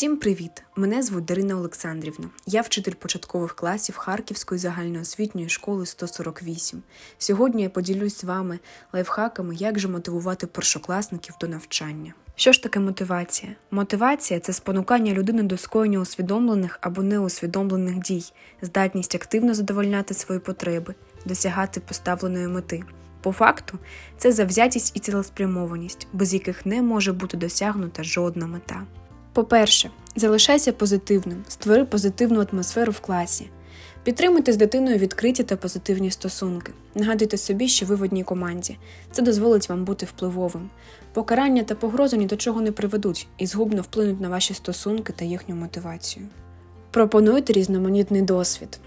Всім привіт! Мене звуть Дарина Олександрівна. Я вчитель початкових класів Харківської загальноосвітньої школи 148. Сьогодні я поділюсь з вами лайфхаками, як же мотивувати першокласників до навчання. Що ж таке мотивація? Мотивація це спонукання людини до скоєння усвідомлених або неусвідомлених дій, здатність активно задовольняти свої потреби, досягати поставленої мети. По факту, це завзятість і цілеспрямованість, без яких не може бути досягнута жодна мета. По-перше, залишайся позитивним, створи позитивну атмосферу в класі. Підтримуйте з дитиною відкриті та позитивні стосунки. Нагадуйте собі, що ви в одній команді. Це дозволить вам бути впливовим. Покарання та погрози ні до чого не приведуть і згубно вплинуть на ваші стосунки та їхню мотивацію. Пропонуйте різноманітний досвід.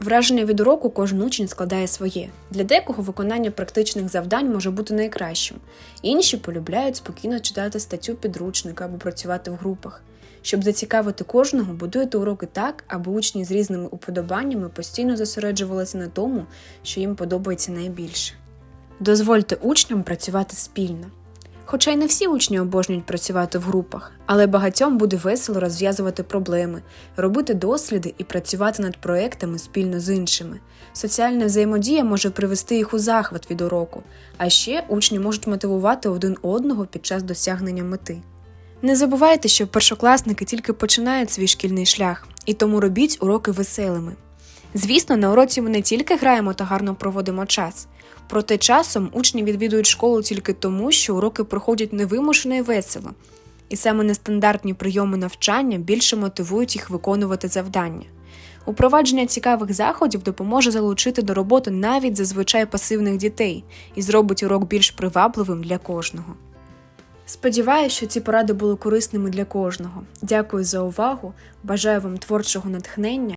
Враження від уроку кожен учень складає своє. Для декого виконання практичних завдань може бути найкращим. Інші полюбляють спокійно читати статтю підручника або працювати в групах. Щоб зацікавити кожного, будуйте уроки так, аби учні з різними уподобаннями постійно зосереджувалися на тому, що їм подобається найбільше. Дозвольте учням працювати спільно. Хоча й не всі учні обожнюють працювати в групах, але багатьом буде весело розв'язувати проблеми, робити досліди і працювати над проектами спільно з іншими. Соціальна взаємодія може привести їх у захват від уроку, а ще учні можуть мотивувати один одного під час досягнення мети. Не забувайте, що першокласники тільки починають свій шкільний шлях, і тому робіть уроки веселими. Звісно, на уроці ми не тільки граємо та гарно проводимо час. Проте часом учні відвідують школу тільки тому, що уроки проходять невимушено і весело, і саме нестандартні прийоми навчання більше мотивують їх виконувати завдання. Упровадження цікавих заходів допоможе залучити до роботи навіть зазвичай пасивних дітей і зробить урок більш привабливим для кожного. Сподіваюся, що ці поради були корисними для кожного. Дякую за увагу, бажаю вам творчого натхнення